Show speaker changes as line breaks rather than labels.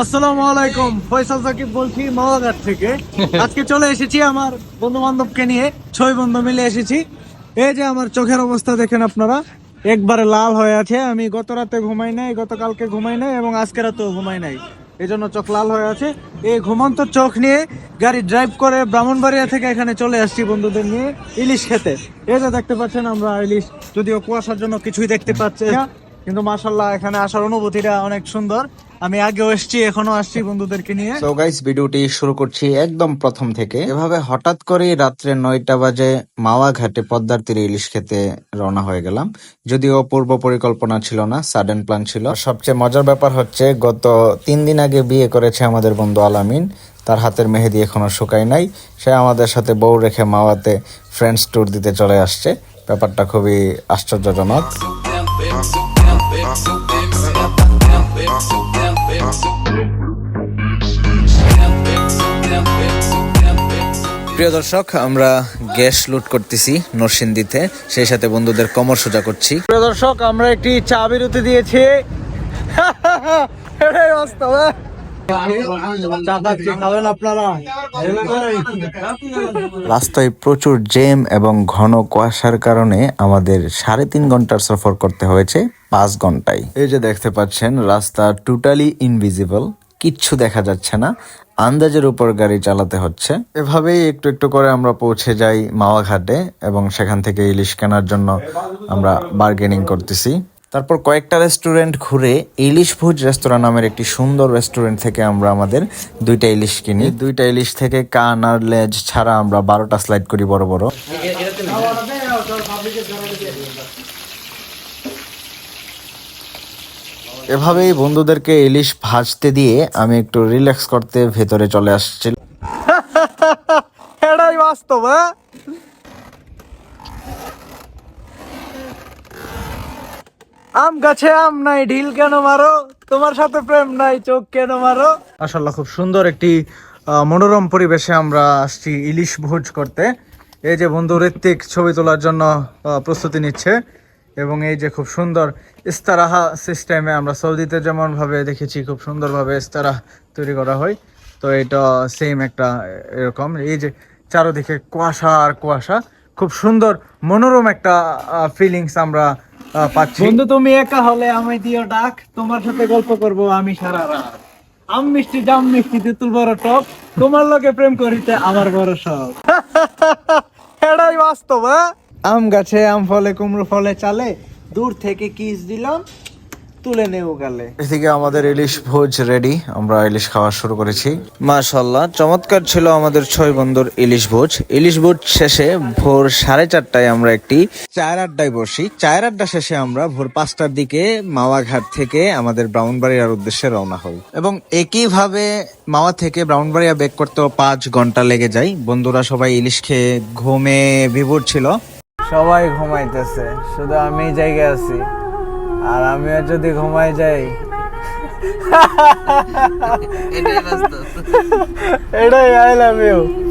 আসসালামু আলাইকুম ফয়সাল সাকিব বলছি মাওয়াঘাট থেকে। আজকে চলে এসেছি আমার বন্ধু বান্ধবকে নিয়ে ছয় বন্ধু মিলে এসেছি। এই যে আমার চোখের অবস্থা দেখেন আপনারা একবারে লাল হয়ে আছে। আমি গত রাতে ঘুমাই নাই গতকালকে ঘুমাই নাই এবং আজকে রাতেও ঘুমাই নাই। এই জন্য চোখ লাল হয়ে আছে। এই ঘুমন্ত চোখ নিয়ে গাড়ি ড্রাইভ করে ব্রাহ্মণবাড়িয়া থেকে এখানে চলে আসছি বন্ধুদের নিয়ে ইলিশ খেতে। এই যে দেখতে পাচ্ছেন আমরা ইলিশ যদিও কুয়াশার জন্য কিছুই দেখতে পাচ্ছি কিন্তু মাশাল্লাহ এখানে আসার অনুভূতিটা অনেক সুন্দর। আমি আগেও এসেছি এখনও আসছি বন্ধুদেরকে নিয়ে
তো গাইস ভিডিওটি শুরু করছি একদম প্রথম থেকে এভাবে হঠাৎ করে রাত্রে নয়টা বাজে মাওয়া ঘাটে পদ্মার তীরে ইলিশ খেতে রওনা হয়ে গেলাম যদিও পূর্ব পরিকল্পনা ছিল না সাডেন প্ল্যান ছিল সবচেয়ে মজার ব্যাপার হচ্ছে গত তিন দিন আগে বিয়ে করেছে আমাদের বন্ধু আলামিন তার হাতের মেহেদি এখনও শুকায় নাই সে আমাদের সাথে বউ রেখে মাওয়াতে ফ্রেন্ডস ট্যুর দিতে চলে আসছে ব্যাপারটা খুবই আশ্চর্যজনক প্রিয় দর্শক, আমরা গ্যাস লুট করতেছি নরসিংদীতে। সেই সাথে বন্ধুদের কমর সোজা করছি।
প্রিয় দর্শক, আমরা একটি চা বিরতি দিয়েছি।
রাস্তায় প্রচুর জ্যাম এবং ঘন কুয়াশার কারণে আমাদের সাড়ে তিন ঘণ্টার সফর করতে হয়েছে পাঁচ ঘন্টায়। এই যে দেখতে পাচ্ছেন, রাস্তা টোটালি ইনভিজিবল কিচ্ছু দেখা যাচ্ছে না, আন্দাজের উপর গাড়ি চালাতে হচ্ছে। এভাবেই একটু একটু করে আমরা পৌঁছে যাই মাওয়াঘাটে এবং সেখান থেকে ইলিশ কেনার জন্য আমরা বার্গেনিং করতেছি। তারপর কয়েকটা রেস্টুরেন্ট ঘুরে ইলিশ ভোজ রেস্তোরাঁ নামের একটি সুন্দর রেস্টুরেন্ট থেকে আমরা আমাদের দুইটা ইলিশ কিনি। দুইটা ইলিশ থেকে কান আর লেজ ছাড়া আমরা বারোটা স্লাইড করি বড় বড়। এভাবেই বন্ধুদেরকে ইলিশ ভাজতে দিয়ে আমি একটু রিল্যাক্স করতে ভেতরে চলে আসছি।
এটাই বাস্তব হ্যাঁ? আম গাছে আম নাই, ঢিল কেন মারো? তোমার সাথে প্রেম নাই, চোখ কেন মারো? আসলে খুব সুন্দর একটি মনোরম পরিবেশে আমরা আসছি ইলিশ ভোজ করতে। এই যে বন্ধু ঋত্বিক ছবি তোলার জন্য প্রস্তুতি নিচ্ছে। এবং এই যে খুব সুন্দর ইস্তারাহা সিস্টেমে আমরা সৌদিতে যেমন ভাবে দেখেছি, খুব সুন্দরভাবে ইস্তারাহ তৈরি করা হয়। তো এটা সেম একটা এরকম। এই যে চারোদিকে কুয়াশা আর কুয়াশা, খুব সুন্দর, মনোরম একটা ফিলিংস আমরা পাচ্ছি। বন্ধু তুমি একা হলে আমায় দিও ডাক। তোমার সাথে গল্প করব আমি সারা রাত। আম মিষ্টি জাম মিষ্টি তেঁতুল বড় টপ তোমার লগে প্রেম করিতে আমার বড় শখ। এটাই বাস্তব হ্যাঁ? আম গাছে আম ফলে কুমড়ো ফলে চালে। দূর থেকে কিস দিলাম। তুলে নেও গালে।
এদিকে আমাদের ইলিশ ভোজ রেডি আমরা ইলিশ খাওয়া শুরু করেছি। মাশাল্লাহ চমৎকার ছিল আমাদের ছয় বন্ধুর ইলিশ ভোজ। ইলিশ ভোজ শেষে ভোর সাড়ে চারটায় আমরা একটি চায়ের আড্ডায় বসি। চায়ের আড্ডা শেষে আমরা ভোর পাঁচটার দিকে মাওয়াঘাট থেকে আমাদের ব্রাউনবাড়িয়ার উদ্দেশ্যে রওনা হই। এবং একইভাবে মাওয়া থেকে ব্রাউনবাড়িয়া বেক করতেও পাঁচ ঘণ্টা লেগে যায়। বন্ধুরা সবাই ইলিশ খেয়ে ঘুমে বিভোর ছিল।
সবাই ঘুমাইতেছে শুধু আমি জায়গায় আছি। আর আমিও যদি ঘুমাই যাই। এটাই আই লাভ ইউ।